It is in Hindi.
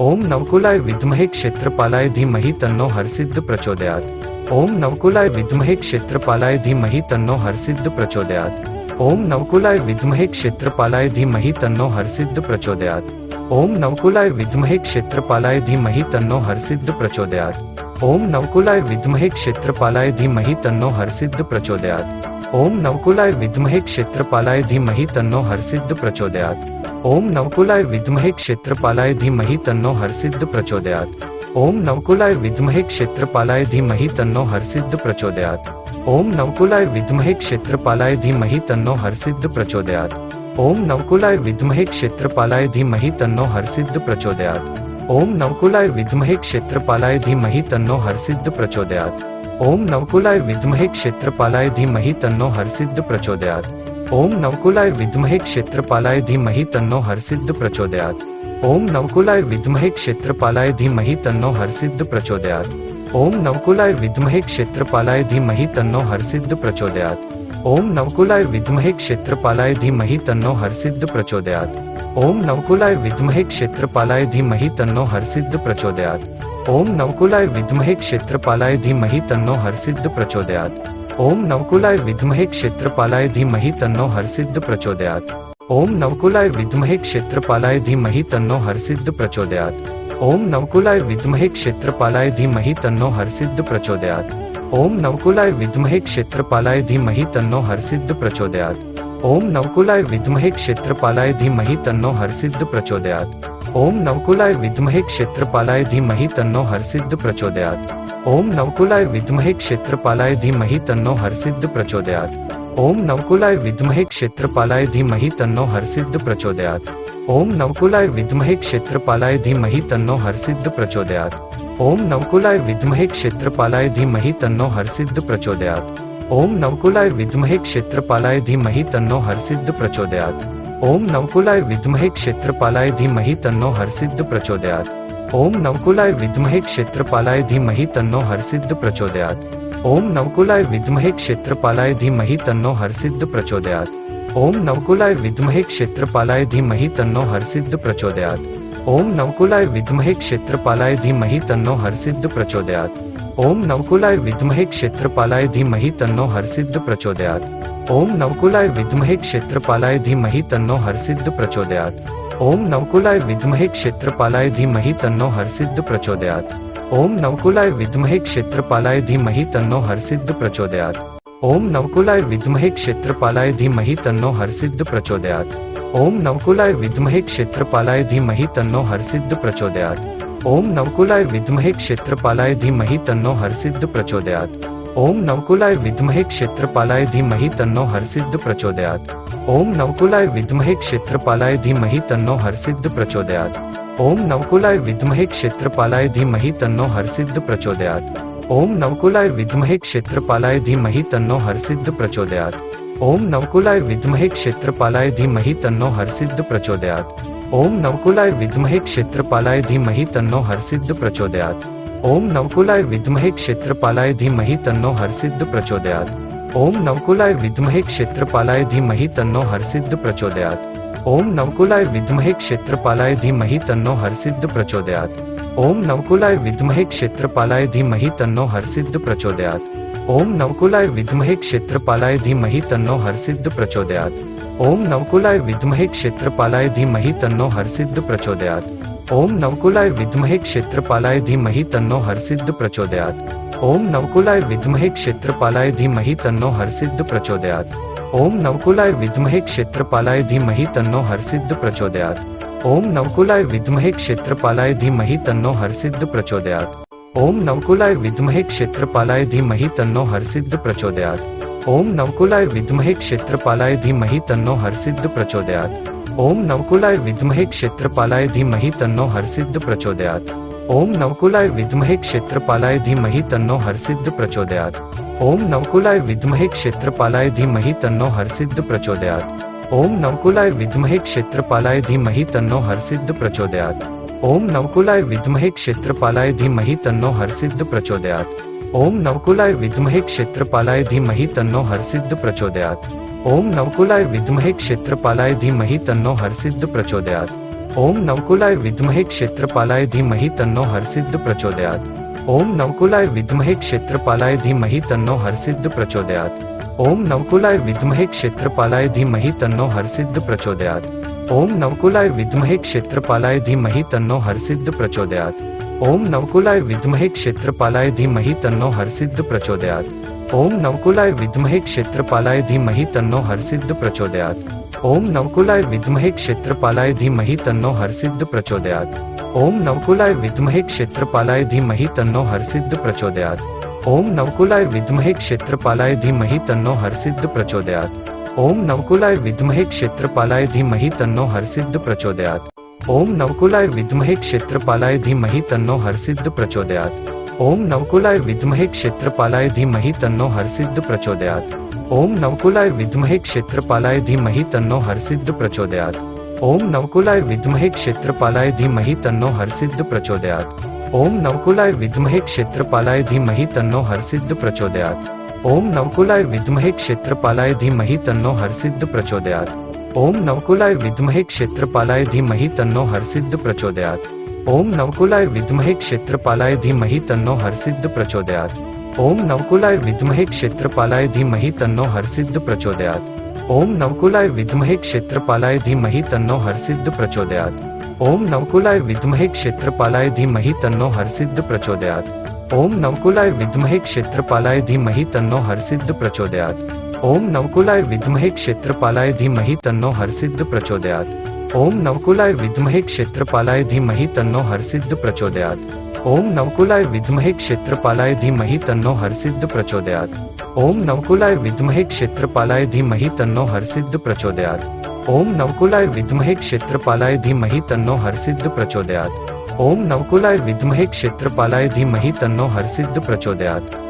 ओम नवकुलाय विद्महे क्षेत्रपालाय धीमहि तन्नो हरसिद्ध प्रचोदयात्। ओम नवकुलाय विद्महे क्षेत्रपालाय धीमहि तन्नो हरसिद्ध प्रचोदयात्। ओम नवकुलाय विद्महे क्षेत्रपालाय धीमहि तन्नो हरसिद्ध प्रचोदयात्। ओम नवकुलाय विद्महे क्षेत्रपालाय धीमहि तन्नो हरसिद्ध प्रचोदयात्। ओम नवकुलाय विद्महे क्षेत्रपालाय धीमहि तन्नो हरसिद्ध प्रचोदयात्। ओम नवकुलाय विद्महे क्षेत्रपालाय धीमहि तन्नो हरसिद्ध प्रचोदयात्। ओम नवकुलाय विद्महे क्षेत्रपालाय धीमहि तन्नो हरसिद्ध प्रचोदयात्। ओम नवकुलाय विद्महे क्षेत्रपालाय धीमहि तन्नो हरसिद्ध प्रचोदयात्। ओम नवकुलाय विद्महे क्षेत्रपालाय धीमहि तन्नो हरसिद्ध प्रचोदयात्। ओम नवकुलाय विद्महे क्षेत्रपालाय धीमहि तन्नो हरसिद्ध प्रचोदयात्। ओम नवकुलाय विद्महे क्षेत्रपालाय धीमहि तन्नो हरसिद्ध प्रचोदयात्। ओम नवकुलाय विद्महे क्षेत्रपालाय धीमहि तन्नो हरसिद्ध प्रचोदयात्। ओम नवकुलाय विद्महे क्षेत्रपालाय धीमहि तन्नो हरसिद्ध प्रचोदयात्। ओम नवकुलाय विद्महे क्षेत्रपालाय धीमहि तन्नो हरसिद्ध प्रचोदयात्। ओम नवकुलाय विद्महे क्षेत्रपालाय धीमहि तन्नो हरसिद्ध प्रचोदयात्। ओम नवकुलाय विद्महे क्षेत्रपालाय धीमहि तन्नो हरसिद्ध प्रचोदयात्। ओम नवकुलाय विद्महे क्षेत्रपालाय धीमहि तन्नो हरसिद्ध प्रचोदयात्। ओम नवकुलाय विद्महे क्षेत्रपालाय धीमहि तन्नो हरसिद्ध प्रचोदयात्। ओम नवकुलाय विद्महे क्षेत्रपालाय धीमहि तन्नो हरसिद्ध प्रचोदयात्। ओम नवकुलाय विद्महे क्षेत्रपालाय धीमहि तन्नो हरसिद्ध प्रचोदयात्। ओम नवकुलाय विद्महे क्षेत्रपालाय धीमहि तन्नो हरसिद्ध प्रचोदयात्। ओम नवकुलाय विद्महे क्षेत्रपालाय धीमहि तन्नो हरसिद्ध प्रचोदयात्। ओम नवकुलाय विद्महे क्षेत्रपालाय धीमहि तन्नो हरसिद्ध प्रचोदयात्। ओम नवकुलाय विद्महे क्षेत्रपालाय धीमहि तन्नो हरसिद्ध प्रचोदयात्। ओम नवकुलाय विद्महे क्षेत्रपालाय धीमहि तन्नो हरसिद्ध प्रचोदयात्। ओम नवकुलाय विद्महे क्षेत्रपालाय धीमहि तन्नो हरसिद्ध प्रचोदयात्। ओम नवकुलाय विद्महे क्षेत्रपालाय धीमहि तन्नो हरसिद्ध प्रचोदयात्। ओम नवकुलाय विद्महे क्षेत्रपालाय धीमहि तन्नो हरसिद्ध प्रचोदयात्। ओम नवकुलाय विद्महे क्षेत्रपालाय धीमहि तन्नो हरसिद्ध प्रचोदयात्। ओम नवकुलाय विद्महे क्षेत्रपालाय धीमहि तन्नो हरसिद्ध प्रचोदयात्। ओम नवकुलाय विद्महे क्षेत्रपालाय धीमहि तन्नो हरसिद्ध प्रचोदयात्। ओम नवकुलाय विद्महे क्षेत्रपालाय धीमहि तन्नो हरसिद्ध प्रचोदयात्। ओम नवकुलाय विद्महे क्षेत्रपालाय धीमहि तन्नो हरसिद्ध प्रचोदयात्। ओम नवकुलाय विद्महे क्षेत्रपालाय धीमहि तन्नो हरसिद्ध प्रचोदयात्। ओम नवकुलाय विद्महे क्षेत्रपालाय धीमहि तन्नो हरसिद्ध प्रचोदयात्। ओम नवकुलाय विद्महे क्षेत्रपालाय धीमहि तन्नो हरसिद्ध प्रचोदयात्। ओम नवकुलाय विद्महे क्षेत्रपालाय धीमहि तन्नो हरसिद्ध प्रचोदयात्। ओम नवकुलाय विद्महे क्षेत्रपालाय धीमहि तन्नो हरसिद्ध प्रचोदयात्। ओम नवकुलाय विद्महे क्षेत्रपालाय धीमहि तन्नो हरसिद्ध प्रचोदयात्। ओम नवकुलाय विद्महे क्षेत्रपालाय धीमहि तन्नो हरसिद्ध प्रचोदयात्। ओम नवकुलाय विद्महे क्षेत्रपालाय धीमहि तन्नो हरसिद्ध प्रचोदयात्। ओम नवकुलाय विद्महे क्षेत्रपालाय धीमहि तन्नो हरसिद्ध प्रचोदयात्। ओम नवकुलाय विद्महे क्षेत्रपालाय धीमहि तन्नो हरसिद्ध प्रचोदयात्। ओम नवकुलाय विद्महे क्षेत्रपालाय धीमहि तन्नो हरसिद्ध प्रचोदयात्। ओम नवकुलाय विद्महे क्षेत्रपालाय धीमहि तन्नो हरसिद्ध प्रचोदयात्। ओम नवकुलाय विद्महे क्षेत्रपालाय धीमहि तन्नो हरसिद्ध प्रचोदयात्। ओम नवकुलाय विद्महे क्षेत्रपालाय धीमहि तन्नो हरसिद्ध प्रचोदयात्। ओम नवकुलाय विद्महे क्षेत्रपालाय धीमहि तन्नो हरसिद्ध प्रचोदयात्। ओम नवकुलाय विद्महे क्षेत्रपालाय धीमहि तन्नो हरसिद्ध प्रचोदयात्। ओम नवकुलाय विद्महे क्षेत्रपालाय धीमहि तन्नो हरसिद्ध प्रचोदयात्। ओम नवकुलाय विद्महे क्षेत्रपालाय धीमहि तन्नो हरसिद्ध प्रचोदयात्। ओम नवकुलाय विद्महे क्षेत्रपालाय धीमहि तन्नो हरसिद्ध प्रचोदयात्। ओम नवकुलाय विद्महे क्षेत्रपालाय धीमहि तन्नो हरसिद्ध प्रचोदयात्। ओम नवकुलाय विद्महे क्षेत्रपालाय धीमहि तन्नो हरसिद्ध प्रचोदयात्। ओम नवकुलाय विद्महे क्षेत्रपालाय धीमहि तन्नो हरसिद्ध प्रचोदयात्। ओम नवकुलाय विद्महे क्षेत्रपालाय धीमहि तन्नो हरसिद्ध प्रचोदयात्। ओम नवकुलाय विद्महे क्षेत्रपालाय धीमहि तन्नो हरसिद्ध प्रचोदयात्। ओम नवकुलाय विद्महे क्षेत्रपालाय धीमहि तन्नो हरसिद्ध प्रचोदयात्। ओम नवकुलाय विद्महे क्षेत्रपालाय धीमहि तन्नो हरसिद्ध प्रचोदयात्। ओम नवकुलाय विद्महे क्षेत्रपालाय धीमहि तन्नो हरसिद्ध प्रचोदयात्। ओम नवकुलाय विद्महे क्षेत्रपालाय धीमहि तन्नो हरसिद्ध प्रचोदयात्। ओम नवकुलाय विद्महे क्षेत्रपालाय धीमहि तन्नो हरसिद्ध प्रचोदयात्। ओम नवकुलाय विद्महे क्षेत्रपालाय धीमहि तन्नो हरसिद्ध प्रचोदयात्। ओम नवकुलाय विद्महे क्षेत्रपालाय धीमहि तन्नो हरसिद्ध प्रचोदयात्। ओम नवकुलाय विद्महे क्षेत्रपालाय धीमहि तन्नो हरसिद्ध प्रचोदयात्। ओम नवकुलाय विद्महे क्षेत्रपालाय धीमहि तन्नो हरसिद्ध प्रचोदयात्। ओम नवकुलाय विद्महे क्षेत्रपालाय धीमहि तन्नो हरसिद्ध प्रचोदयात्। ओम नवकुलाय विद्महे क्षेत्रपालाय धीमहि तन्नो हरसिद्ध प्रचोदयात्। ओम नवकुलाय विद्महे क्षेत्रपालाय धीमहि तन्नो हरसिद्ध प्रचोदयात्। ओम नवकुलाय विद्महे क्षेत्रपालाय धीमहि तन्नो हरसिद्ध प्रचोदयात्। ओम नवकुलाय विद्महे क्षेत्रपालाय धीमहि तन्नो हरसिद्ध प्रचोदयात्। ओम नवकुलाय विद्महे क्षेत्रपालाय धीमहि तन्नो हरसिद्ध प्रचोदयात्। ओम नवकुलाय विद्महे क्षेत्रपालाय धीमहि तन्नो हरसिद्ध प्रचोदयात्। ओम नवकुलाय विद्महे क्षेत्रपालाय धीमहि तन्नो हरसिद्ध प्रचोदयात्। ओम नवकुलाय विद्महे क्षेत्रपालाय धीमहि तन्नो हरसिद्ध प्रचोदयात्। ओम नवकुलाय विद्महे क्षेत्रपालाय धीमहि तन्नो हरसिद्ध प्रचोदयात्। ओम नवकुलाय विद्महे क्षेत्रपालाय धीमहि तन्नो हरसिद्ध प्रचोदयात्। ओम नवकुलाय विद्महे क्षेत्रपालाय धीमहि तन्नो हरसिद्ध प्रचोदयात्। ओम नवकुलाय विद्महे क्षेत्रपालाय धीमहि तन्नो हरसिद्ध प्रचोदयात्। ओम नवकुलाय विद्महे क्षेत्रपालाय धीमहि तन्नो हरसिद्ध प्रचोदयात्। ओम नवकुलाय विद्महे क्षेत्रपालाय धीमहि तन्नो हरसिद्ध प्रचोदयात्। ओम नवकुलाय विद्महे क्षेत्रपालाय धीमहि तन्नो हरसिद्ध प्रचोदयात्। ओम नवकुलाय विद्महे क्षेत्रपालाय धीमहि तन्नो हरसिद्ध प्रचोदयात्। ओम नवकुलाय विद्महे क्षेत्रपालाय धीमहि तन्नो हरसिद्ध प्रचोदयात्। ओम नवकुलाय विद्महे क्षेत्रपालाय धीमहि तन्नो हरसिद्ध प्रचोदयात्। ओम नवकुलाय विद्महे क्षेत्रपालाय धीमहि तन्नो हरसिद्ध प्रचोदयात्। ओम नवकुलाय विद्महे क्षेत्रपालाय धीमहि तन्नो हरसिद्ध प्रचोदयात्। ओम नवकुलाय विद्महे क्षेत्रपालाय धीमहि तन्नो हरसिद्ध प्रचोदयात्। ओम नवकुलाय विद्महे क्षेत्रपालाय धीमहि तन्नो हरसिद्ध प्रचोदयात्। ओम नवकुलाय विद्महे क्षेत्रपालाय धीमहि तन्नो हरसिद्ध प्रचोदयात्। ओम नवकुलाय विद्महे क्षेत्रपालाय धीमहि तन्नो हरसिद्ध प्रचोदयात्। ओम नवकुलाय विद्महे क्षेत्रपालाय धीमहि तन्नो हरसिद्ध प्रचोदयात्। ओम नवकुलाय विद्महे क्षेत्रपालाय धीमहि तन्नो हरसिद्ध प्रचोदयात्। ओम नवकुलाय विद्महे क्षेत्रपालाय धीमहि तन्नो हरसिद्ध प्रचोदयात्।